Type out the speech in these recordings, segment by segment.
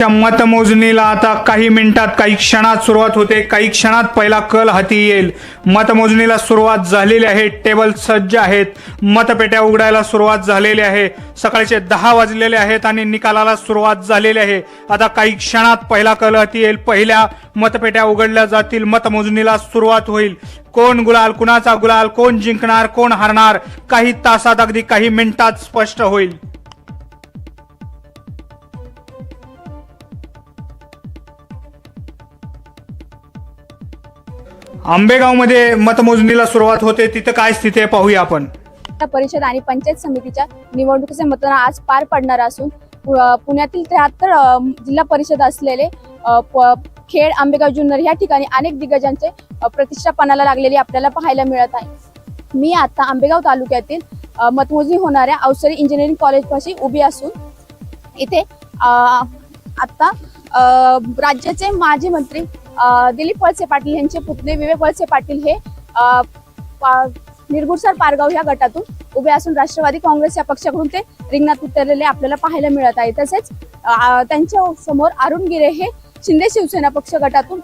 त्या मतमोजणीला आता काही मिनिटात काही क्षणात सुरुवात होते. काही क्षणात पहिला कल हाती येईल. मतमोजणीला सुरुवात झालेली आहे. टेबल सज्ज आहेत. मतपेट्या उघडायला सुरुवात झालेली आहे. सकाळचे दहा वाजलेले आहेत आणि निकालाला सुरुवात झालेली आहे. आता काही क्षणात पहिला कल हाती येईल. पहिल्या मतपेट्या उघडल्या जातील. मतमोजणीला सुरुवात होईल. कोण गुलाल कुणाचा गुलाल कोण जिंकणार कोण हरणार काही तासात अगदी काही मिनिटात स्पष्ट होईल. आंबेगावमध्ये मतमोजणीला सुरुवात होते. तिथं काय स्थिती आहे पाहूया आपण. परिषद आणि पंचायत समितीच्या निवडणुकीचे मतदान आज पार पडणार असून पु- पुण्यातील त्र्याहत्तर जिल्हा परिषद असलेले प- खेड आंबेगाव जुन्नर या ठिकाणी अनेक दिग्गजांचे प्रतिष्ठापणाला लागलेली आपल्याला पाहायला मिळत आहे. मी आता आंबेगाव तालुक्यातील मतमोजणी होणाऱ्या अवसरी इंजिनिअरिंग कॉलेजपाशी उभी असून इथे आता राज्याचे माजी मंत्री दिलीप वळसे पाटील यांचे पुतणे विवेक वळसे पाटील हे अ, निरगुडसर पारगाव या गटातून उभे असून राष्ट्रवादी काँग्रेस या पक्षाकडून ते रिंगणात उतरलेले आपल्याला पाहायला मिळत आहे. तसेच त्यांच्यासमोर अरुण गिरे हे शिंदे शिवसेना पक्ष गटातून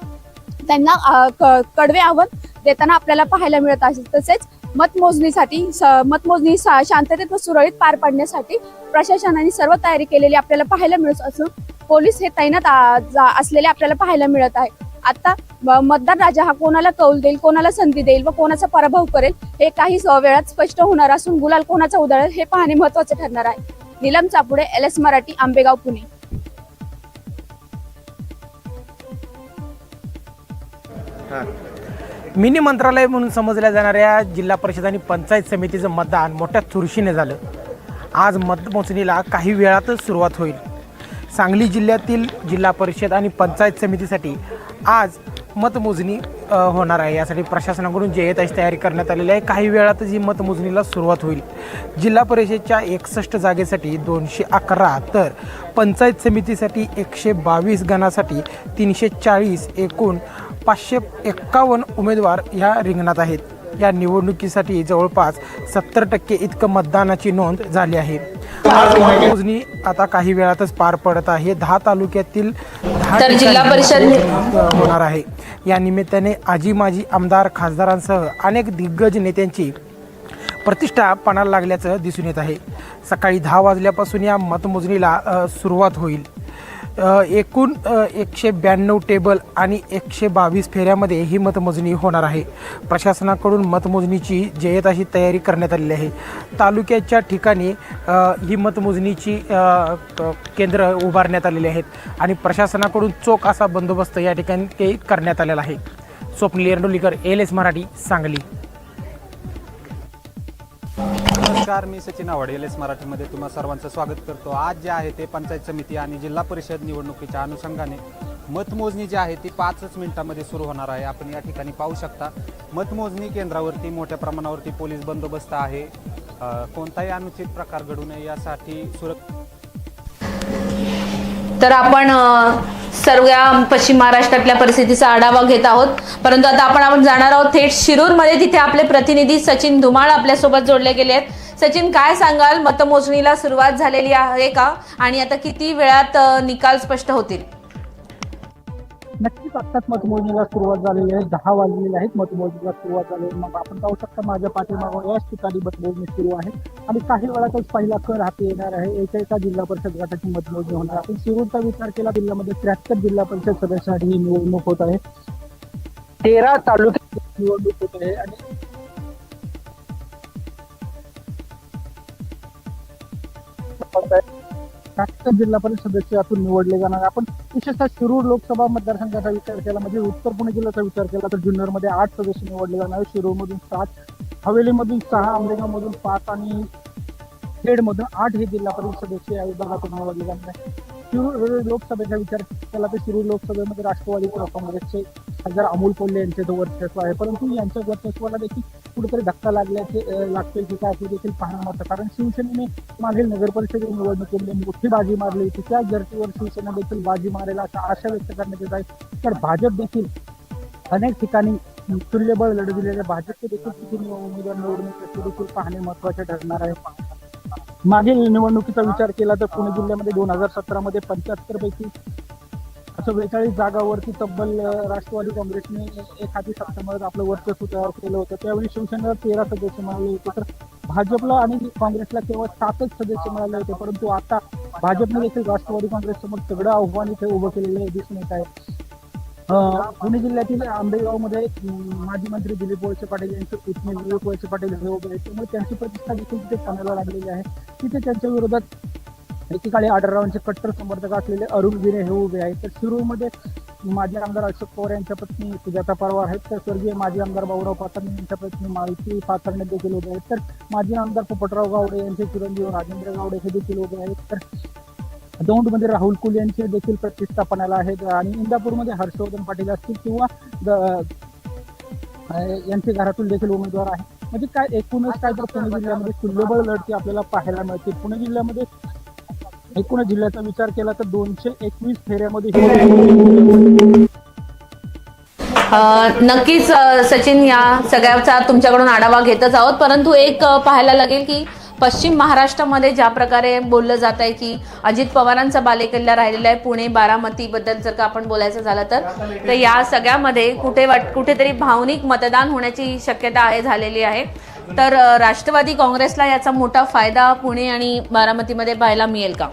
त्यांना क- कडवे आव्हान देताना आपल्याला पाहायला मिळत आहे. तसेच मतमोजणीसाठी मतमोजणी शांततेत व सुरळीत पार पाडण्यासाठी प्रशासनाने सर्व तयारी केलेली आपल्याला पाहायला मिळत असून पोलीस हे तैनात जा- असलेले आपल्याला पाहायला मिळत आहे. आता मतदार राजा हा कोणाला कौल देईल कोणाला संधी देईल व कोणाचा पराभव करेल हे काही स- वेळात स्पष्ट होणार असून गुलाल कोणाचा उधळेल हे पाहणे महत्त्वाचे ठरणार आहे. Neelam Chapude L S Marathi Ambegaon Pune. Mini मंत्रालय म्हणून समजल्या जाणाऱ्या जिल्हा परिषद आणि पंचायत समितीचं मतदान मोठ्या चुरशीने झालं. आज मतमोजणीला काही वेळातच सुरुवात होईल. सांगली जिल्ह्यातील जिल्हा परिषद आणि पंचायत समितीसाठी आज मतमोजणी होणार आहे. यासाठी प्रशासनाकडून जे आहे तयारी करण्यात आलेली आहे काही वेळातच ही मतमोजणीला सुरुवात होईल. जिल्हा परिषदच्या एकसष्ट जागेसाठी दोनशे अकरा तर पंचायत समितीसाठी एकशे बावीस गणासाठी तीनशे चाळीस एकूण पाचशे एक्कावन्न उमेदवार ह्या रिंगणात आहेत. या निवडणुकीसाठी जवळपास सत्तर टक्के इतकं मतदानाची नोंद झाली आहे. मतमोजणी आता काही वेळातच पार पडत आहे. दहा तालुक्यातील तर जिल्हा परिषद- होणार आहे. या निमित्ताने आजी माजी आमदार खासदारांसह अनेक दिग्गज नेत्यांची प्रतिष्ठा पणाला लागल्याचं दिसून येत आहे. सकाळी दहा वाजल्यापासून या मतमोजणीला सुरुवात होईल. एकूण एकशे ब्याण्णव टेबल आणि एकशे बावीस फेऱ्यामध्ये ही मतमोजणी होणार आहे. प्रशासनाकडून मतमोजणीची जयत अशी तयारी करण्यात आलेली आहे. तालुक्याच्या ठिकाणी ही मतमोजणीची केंद्र उभारण्यात आलेली आहेत आणि प्रशासनाकडून चोख असा बंदोबस्त या ठिकाणी करण्यात आलेला आहे. Swapnil Erdolikar L S Marathi Sangli. नमस्कार मी सचिन आव्हाड एल एस मराठीमध्ये तुम्हा सर्वांचं स्वागत करतो. आज जे आहे ते पंचायत समिती आणि जिल्हा परिषद निवडणुकीच्या अनुषंगाने मतमोजणी जी आहे ती पाचच मिनिटामध्ये सुरू होणार आहे. आपण या ठिकाणी पाहू शकता मतमोजणी केंद्रावरती मोठ्या प्रमाणावरती पोलीस बंदोबस्त आहे. कोणताही अनुचित प्रकार घडू नये यासाठी सुरक्षा तर आपण सर्व पश्चिम महाराष्ट्रातल्या परिस्थितीचा आढावा घेत आहोत. परंतु आता आपण आपण जाणार आहोत थेट शिरूरमध्ये. तिथे आपले प्रतिनिधी सचिन धुमाळ आपल्यासोबत जोडले गेले आहेत. सचिन काय सांगाल? मतमोजणीला सुरुवात झालेली आहे का? आणि आता किती वेळात निकाल स्पष्ट होतील? नक्कीच आत्ताच मतमोजणीला सुरुवात झालेली आहे. दहा वाजलेले आहेत मतमोजणीला सुरुवात झाली मग आपण पाहू शकता माझ्या पाठीमागून याच ठिकाणी मतमोजणी सुरू आहे. आणि काही वेळातच पहिला कर हाती येणार आहे. एका एका जिल्हा परिषद गटाची मतमोजणी होणार आपण शिरूरचा विचार केला जिल्ह्यामध्ये त्र्याहत्तर जिल्हा परिषद सदस्यासाठी ही निवडणूक होत आहे. तेरा तालुक्यात निवडणूक होत आहे. आणि नागपूर जिल्हा परिषद सदस्यातून निवडले जाणार. आपण विशेषतः शिरूर लोकसभा मतदारसंघाचा विचार केला म्हणजे उत्तर पुणे जिल्ह्याचा विचार केला तर जुन्नरमध्ये आठ सदस्य निवडले जाणार. शिरूरमधून सात हवेलीमधून सहा आंबेगावमधून पाच आणि खेडमधून आठ हे जिल्हा परिषद सदस्य या विभागातून निवडले जाणार आहे. शिरूर लोकसभेचा विचार केला तर शिरूर लोकसभेमध्ये राष्ट्रवादी काँग्रेसचे खासदार अमोल कोल्हे यांचे जो वर्चस्व आहे. परंतु यांच्या वर्चस्वाला देखील कुठेतरी धक्का लागल्याचे लागते लागतोय की काय हे देखील पाहणं होतं कारण शिवसेनेने मागील नगर परिषद निवडणुकीमध्ये मोठी बाजी मारली होती. त्या धर्तीवर शिवसेना देखील बाजी मारेल अशा आशा व्यक्त करण्यात येत आहे तर भाजप देखील अनेक ठिकाणी तुल्यबळ लढत भाजपचे देखील किती उमेदवार निवडून ते देखील पाहणे महत्त्वाचे ठरणार आहे. मागील निवडणुकीचा विचार केला तर पुणे जिल्ह्यामध्ये दोन हजार सतरा मध्ये पंच्याहत्तर पैकी चव्वेचाळीस जागावरती तब्बल राष्ट्रवादी काँग्रेसने एखादी सत्ता आपलं वर्चस्व तयार केलं होतं. त्यावेळी शिवसेनेला तेरा सदस्य मिळाले होते. तर भाजपला आणि काँग्रेसला केवळ सातच सदस्य मिळाले होते. परंतु आता भाजपने देखील राष्ट्रवादी काँग्रेस समोर सगळं आव्हान इथे उभं केलेलं दिसून येत आहे. पुणे जिल्ह्यातील आंबेगावमध्ये माजी मंत्री दिलीप वळसे पाटील यांचे पुतणे विवेक वळसे पाटील हे उभे आहेत. त्यामुळे त्यांची प्रतिष्ठा देखील तिथे पणाला लागलेली आहे. तिथे त्यांच्या विरोधात एकेकाळी आढळरावांचे कट्टर समर्थक असलेले अरुण गिरे हे उभे आहेत. तर शिरूरमध्ये माजी आमदार अशोक पवार यांच्या पत्नी सुजाता परवार आहेत. तर स्वर्गीय माजी आमदार भाऊराव पाथर्णे यांच्या पत्नी मालती पाथर्णे देखील उभे आहेत. तर माजी आमदार पोपटराव गावडे यांचे चिरंजीव राजेंद्र गावडे हे देखील उभे आहेत. तर दौंडमध्ये राहुल कुल यांचे देखील प्रतिष्ठापनाला आहेत. आणि इंदापूरमध्ये हर्षवर्धन पाटील असतील किंवा यांचे घरातून देखील उमेदवार आहेत. म्हणजे काय एकूणच काय तर पुणे जिल्ह्यामध्ये तुल्यबळ लढती आपल्याला पाहायला मिळते. पुणे जिल्ह्यामध्ये एकूण जिल्ह्याचा विचार केला तर दोनशे एकवीस फेऱ्यामध्ये नक्कीच सचिन या सगळ्याचा तुमच्याकडून आढावा घेतच आहोत. परंतु एक पाहायला लागेल की पश्चिम महाराष्ट्रामध्ये ज्या प्रकारे बोललं जात आहे की अजित पवारांचा बालेकिल्ला राहिलेला आहे पुणे बारामतीबद्दल जर का आपण बोलायचं झालं तर तर या सगळ्यामध्ये कुठे वाट कुठेतरी भावनिक मतदान होण्याची शक्यता आहे झालेली आहे. तर राष्ट्रवादी काँग्रेसला याचा मोठा फायदा पुणे आणि बारामतीमध्ये पाहायला मिळेल का?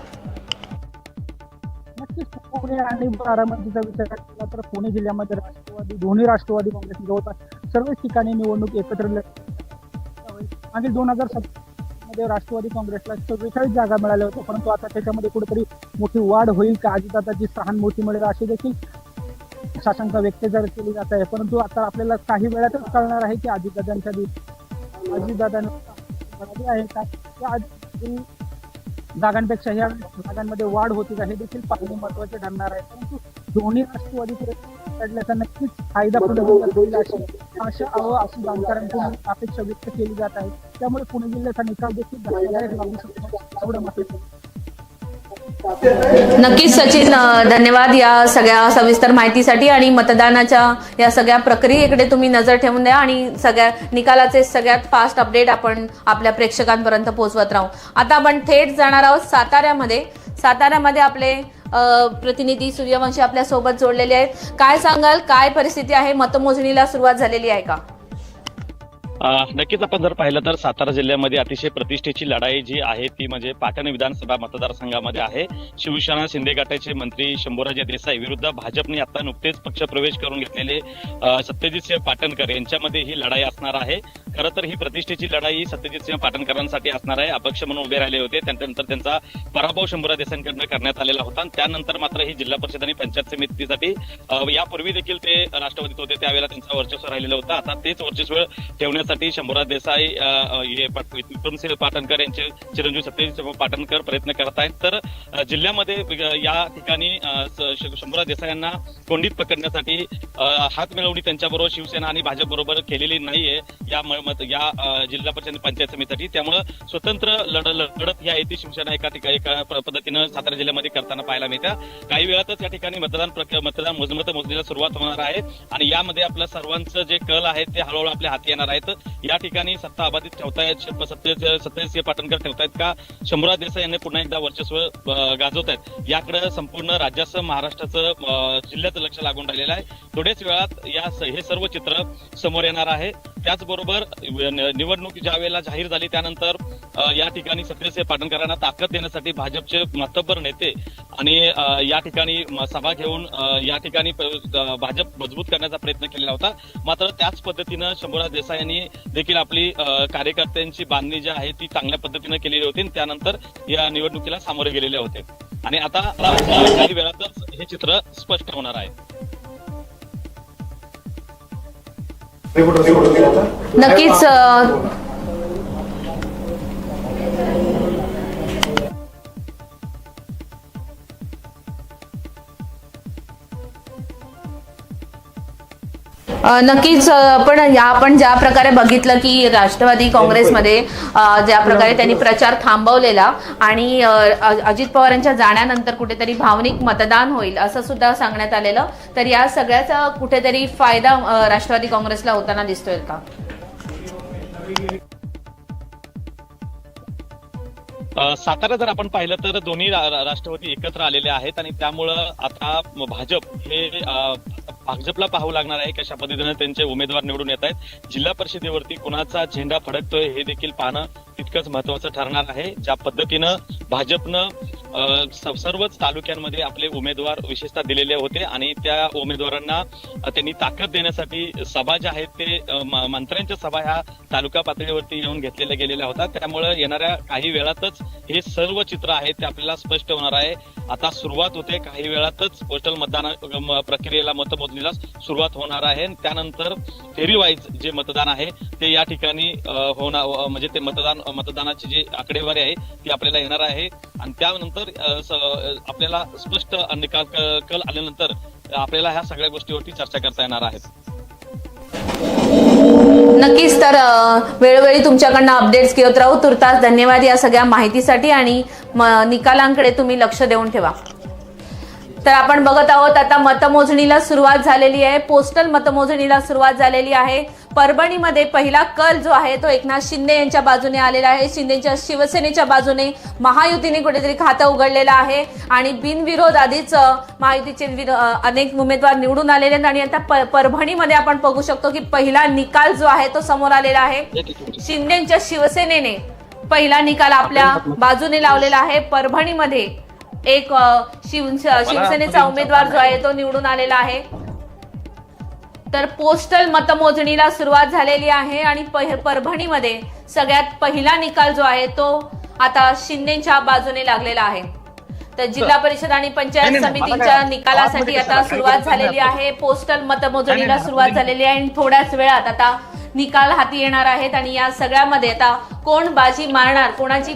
पुणे आणि बारामतीचा विचार केला तर पुणे जिल्ह्यामध्ये राष्ट्रवादी दोन्ही राष्ट्रवादी काँग्रेस जवळपास सर्वच ठिकाणी निवडणूक एकत्र आणि मागील दोन हजारमध्ये राष्ट्रवादी काँग्रेसला चव्वेचाळीस जागा मिळाल्या होत्या परंतु आता त्याच्यामध्ये कुठेतरी मोठी वाढ होईल का? अजितदादाची सहान मोठी मिळेल अशी देखील शासनचा व्यक्त जर केली जात आहे. परंतु आता आपल्याला काही वेळातच कळणार आहे की अजितदादांच्या अजितदादांना आहे का? जागांपेक्षा ह्या जागांमध्ये वाढ होती का हे देखील पाहणे महत्त्वाचे ठरणार आहे. परंतु दोन्ही राष्ट्रवादी पडल्याचा नक्कीच फायदा होईल अशी आशा अव अशी जाणकारांकडून अपेक्षा व्यक्त केली जात आहे. त्यामुळे पुणे जिल्ह्याचा निकाल देखील लागू शकतो एवढं मात्र नक्कीच सचिन धन्यवाद या सगळ्या सविस्तर माहितीसाठी आणि मतदानाच्या या सगळ्या प्रक्रियेकडे तुम्ही नजर ठेवून द्या आणि सगळ्या निकालाचे सगळ्यात फास्ट अपडेट आपण आपल्या प्रेक्षकांपर्यंत पोहोचवत राहू. आता आपण थेट जाणार आहोत साताऱ्यामध्ये. साताऱ्यामध्ये आपले प्रतिनिधी सूर्यवंशी आपल्यासोबत जोडलेले आहेत. काय सांगाल? काय परिस्थिती आहे? मतमोजणीला सुरुवात झालेली आहे का? नक्कीच आपण जर पाहिलं तर सातारा जिल्ह्यामध्ये अतिशय प्रतिष्ठेची लढाई जी आहे ती म्हणजे पाटण विधानसभा मतदारसंघामध्ये आहे. शिवसेना शिंदे गटाचे मंत्री शंभूराजे देसाई विरुद्ध भाजपने आता नुकतेच पक्षप्रवेश करून घेतलेले अ, सत्यजितसिंह पाटणकर यांच्यामध्ये ही लढाई असणार आहे. खरं तर ही प्रतिष्ठेची लढाई ही सत्यजितसिंह पाटणकरांसाठी असणार आहे. अपक्ष म्हणून उभे राहिले होते. त्यानंतर त्यांचा पराभव शंभूराज देसाईंकडनं करण्यात आलेला होता. त्यानंतर मात्र ही जिल्हा परिषद आणि पंचायत समितीसाठी यापूर्वी देखील ते राष्ट्रवादीत होते. त्यावेळेला त्यांचं वर्चस्व राहिलेलं होतं. आता तेच वर्चस्व ठेवण्यासाठी शंभूराज देसाई हे विक्रमसिंह पाटणकर यांचे चिरंजीव सत्यजित पाटणकर प्रयत्न करत आहेत. तर जिल्ह्यामध्ये या ठिकाणी अ, शंभूराज देसाई यांना कोंडीत पकडण्यासाठी हात मिळवणी त्यांच्याबरोबर शिवसेना आणि भाजप बरोबर केलेली नाहीये. या मत- या जिल्हा परिषद पंचायत समितीसाठी. त्यामुळं स्वतंत्र लढ लढत या येथे शिवसेना एका ठिकाणी एका पद्धतीनं सातारा जिल्ह्यामध्ये करताना पाहायला मिळत्या. काही वेळातच या ठिकाणी मतदान मतदान मोजमत मोजणीला सुरुवात होणार आहे. आणि यामध्ये आपल्या सर्वांचं जे कल आहे ते हळूहळू आपल्या हाती येणार आहेत. या ठिकाणी सत्ता अबाधित ठेवतायत सत्तेचे सत्य पाटणकर ठेवतायत का? शंभूराज देसाई यांनी पुन्हा एकदा वर्चस्व गाजवत आहेत याकडे संपूर्ण राज्यासह महाराष्ट्राचं जिल्ह्याचं लक्ष लागून राहिलेलं आहे. थोड्याच वेळात या हे सर्व चित्र समोर येणार आहे. त्याचबरोबर निवडणूक ज्या वेळेला जाहीर झाली त्यानंतर या ठिकाणी सत्यसिंह पाटणकरांना ताकद देण्यासाठी भाजपचे मातब्बर नेते आणि या ठिकाणी सभा घेऊन या ठिकाणी भाजप मजबूत करण्याचा प्रयत्न केलेला होता. मात्र त्याच पद्धतीनं शंभूराज देसाई यांनी देखील आपली कार्यकर्त्यांची बांधणी जी आहे ती चांगल्या पद्धतीनं केलेली होती आणि त्यानंतर या निवडणुकीला सामोरे गेलेले होते. आणि आता काही वेळातच हे चित्र स्पष्ट होणार आहे. नक्कीच नक्कीच अ, आपण या आपण ज्या प्रकारे बघितलं की राष्ट्रवादी काँग्रेसमध्ये ज्या प्रकारे त्यांनी प्रचार थांबवलेला आणि अजित पवारांच्या जाण्यानंतर कुठेतरी भावनिक मतदान होईल असं सुद्धा सांगण्यात आलेलं. तर या सगळ्याचा कुठेतरी फायदा राष्ट्रवादी काँग्रेसला होताना दिसतोय का? सातारा जर आपण पाहिलं तर दोन्ही राष्ट्रवादी एकत्र आलेले आहेत आणि त्यामुळं आता भाजप हे भाजपला पाहावं लागणार आहे कशा पद्धतीने त्यांचे उमेदवार निवडून येत आहेत. जिल्हा परिषदेवरती कुणाचा झेंडा फडकतोय हे देखील पाहणं तितकंच महत्वाचं ठरणार आहे. ज्या पद्धतीनं भाजपनं सर्वच तालुक्यांमध्ये आपले उमेदवार विशेषतः दिलेले होते आणि त्या उमेदवारांना त्यांनी ताकद देण्यासाठी सभा ज्या आहेत ते मंत्र्यांच्या सभा ह्या तालुका पातळीवरती येऊन घेतलेल्या गेलेल्या होत्या. त्यामुळे येणाऱ्या काही वेळातच हे सर्व चित्र आहे ते आपल्याला स्पष्ट होणार आहे. आता सुरुवात होते काही वेळातच पोस्टल मतदान प्रक्रियेला मत मतमोजणीला सुरुवात होणार आहे. त्यानंतर फेरी वाईज जे मतदान आहे ते या ठिकाणी होणार म्हणजे ते मतदान मतदानाची जी आकडेवारी आहे ती आपल्याला येणार आहे. आणि त्यानंतर आपल्याला स्पष्ट निकाल कल आल्यानंतर आपल्याला ह्या सगळ्या गोष्टीवरती चर्चा करता येणार आहेत. नक्कीच तर वेळोवेळी तुमच्याकडनं अपडेट्स घेत राहू. तुर्तास धन्यवाद या सगळ्या माहितीसाठी. आणि निकालांकडे तुम्ही लक्ष देऊन ठेवा. तर आपण बघत आहोत आता मतमोजणीला सुरुवात झालेली आहे. पोस्टल मतमोजणीला सुरुवात झालेली आहे. परभणीमध्ये पहिला कल जो आहे तो एकनाथ शिंदे यांच्या बाजूने आलेला आहे. शिंदेच्या शिवसेनेच्या बाजूने महायुतीने कुठेतरी खातं उघडलेलं आहे. आणि बिनविरोध आधीच महायुतीचे अनेक उमेदवार निवडून आलेले आहेत. आणि आता प- परभणीमध्ये आपण बघू शकतो की पहिला निकाल जो आहे तो समोर आलेला आहे. शिंदेच्या शिवसेनेने पहिला निकाल आपल्या बाजूने लावलेला आहे. परभणीमध्ये एक शिव शिवसेनेचा उमेदवार जो आहे तो निवडून आलेला आहे. तर पोस्टल मतमोजणीला सुरुवात झालेली आहे आणि परभणीमध्ये सगळ्यात पहिला निकाल जो आहे तो आता शिंदेच्या बाजूने लागलेला आहे. तर जिल्हा परिषद आणि पंचायत समितीच्या निकालासाठी आता सुरुवात झालेली आहे. पोस्टल मतमोजणीला सुरुवात झालेली आहे आणि थोड्याच वेळात आता निकाल हाती येणार आहेत आणि या सगळ्यामध्ये आता कोण बाजी मारणार? कोणाची